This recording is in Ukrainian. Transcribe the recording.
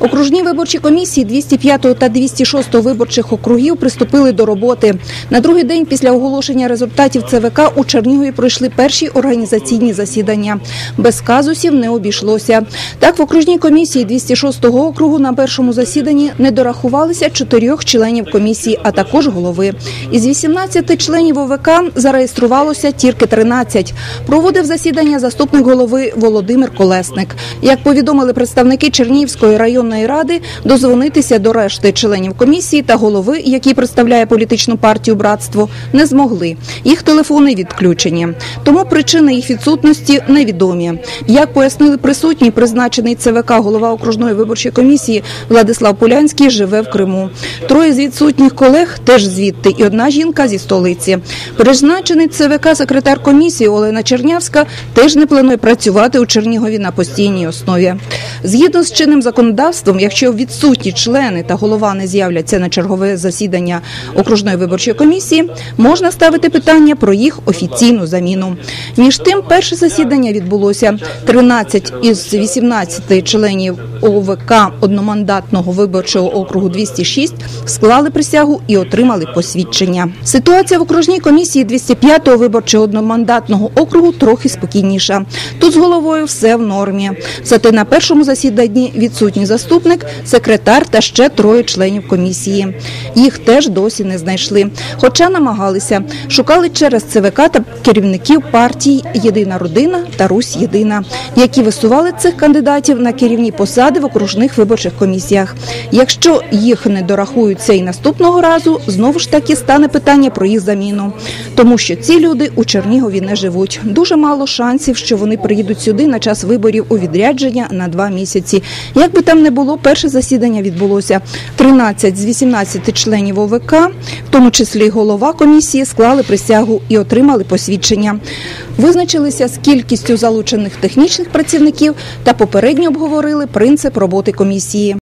Окружні виборчі комісії 205 та 206 виборчих округів приступили до роботи. На другий день після оголошення результатів ЦВК у Чернігові пройшли перші організаційні засідання. Без казусів не обійшлося. Так, в окружній комісії 206 округу на першому засіданні не дорахувалися чотирьох членів комісії, а також голови. Із 18 членів ОВК зареєструвалося тільки 13. Проводив засідання заступник голови Володимир Колесник. Як повідомили представники Чернігівської районної ради, дозвонитися до решти членів комісії та голови, який представляє політичну партію братство, не змогли. Їх телефони відключені. Тому причини їх відсутності невідомі. Як пояснили присутні, призначений ЦВК голова окружної виборчої комісії Владислав Полянський живе в Криму. Троє з відсутніх колег теж звідти, і одна жінка зі столиці. Призначений ЦВК секретар комісії Олена Чернявська теж не планує працювати у Чернігові на постійній основі. Згідно з чинним законодавством, якщо відсутні члени та голова не з'являться на чергове засідання окружної виборчої комісії, можна ставити питання про їх офіційну заміну. Між тим, перше засідання відбулося 13 із 18 членів ОВК одномандатного виборчого округу 206 склали присягу і отримали посвідчення. Ситуація в окружній комісії 205-го виборчого одномандатного округу трохи спокійніша. Тут з головою все в нормі. Зате на першому засіданні відсутній заступник, секретар та ще троє членів комісії. Їх теж досі не знайшли. Хоча намагалися, шукали через ЦВК та керівників партій Єдина родина та Русь Єдина, які висували цих кандидатів на керівні посади в окружних виборчих комісіях. Якщо їх не дорахуються і наступного разу, знову ж таки стане питання про їх заміну, тому що ці люди у Чернігові не живуть. Дуже мало шансів, що вони приїдуть сюди на час виборів у відрядження на два місяці. Як би там не було, перше засідання відбулося 13 з 18 членів ОВК, в тому числі голова комісії, склали присягу і отримали посвідчення. Визначилися з кількістю залучених технічних працівників та попередньо обговорили принцип роботи комісії.